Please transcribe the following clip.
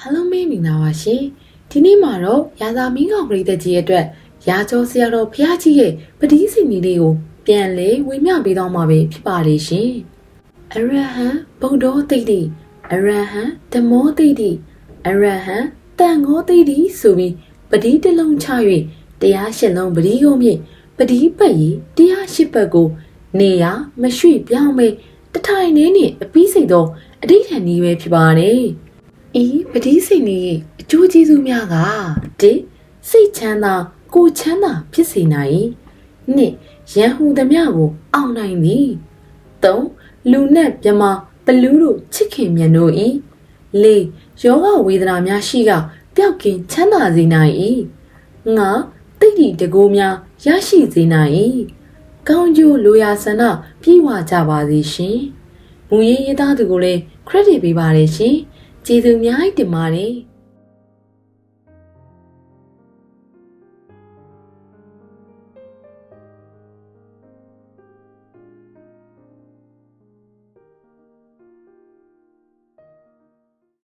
အားလုံးမေးမိနာပါရှင်ဒီနေ့မှာတော့ရာသာမင်းကောင်ပရိသတ်ကြီးရဲ့အတွက်ရာကျော်ဆရာတော်ဘုရားကြီးရဲ့ပတိစီနီလေးကိုပြန်လဲဝေမျှပေးတော့မှာပဲဖြစ်ပါလေရှင်အရဟံဗုဒ္ဓောတိတ်တိအရဟံဓမ္မောတိတ်တိအရဟံတန်ဃောတိတ်တိဆိုပြီးပတိတစ်လုံးချ၍တရားရှင်လုံးပတိကုန်းမြင့်ပတိပတ်ရီတရားရှိပတ်ကို နေရမရွှေ့ပြောင်းမဲတထိုင်နေနဲ့အပြီးစိတ်သောအဋိဌာန်ကြီးပဲဖြစ်ပါတယ်။ ဤပတိစိတ်ကြီးရဲ့အကျိုးကျေးဇူးများက၁စိတ်ချမ်းသာကိုယ်ချမ်းသာဖြစ်စေနိုင်။၂ရန်ဟူသမျှကိုအောင်နိုင်သည်။၃လူနဲ့မြမပလူးတို့ချစ်ခင်မြတ်တို့ဤ၄ယောဂဝေဒနာများရှိကပျောက်ကင်းချမ်းသာစေနိုင်၏။၅တိတ်တိတကိုးများရရှိစေနိုင်၏။ကောင်းကျိုးလိုရာဆန္ဒပြေဝကြပါစေရှင်။မူရင်းရေးသားသူကိုလည်း credit ပေးပါတယ်ရှင်။ ကျေးဇူးအများကြီးတင်ပါတယ်။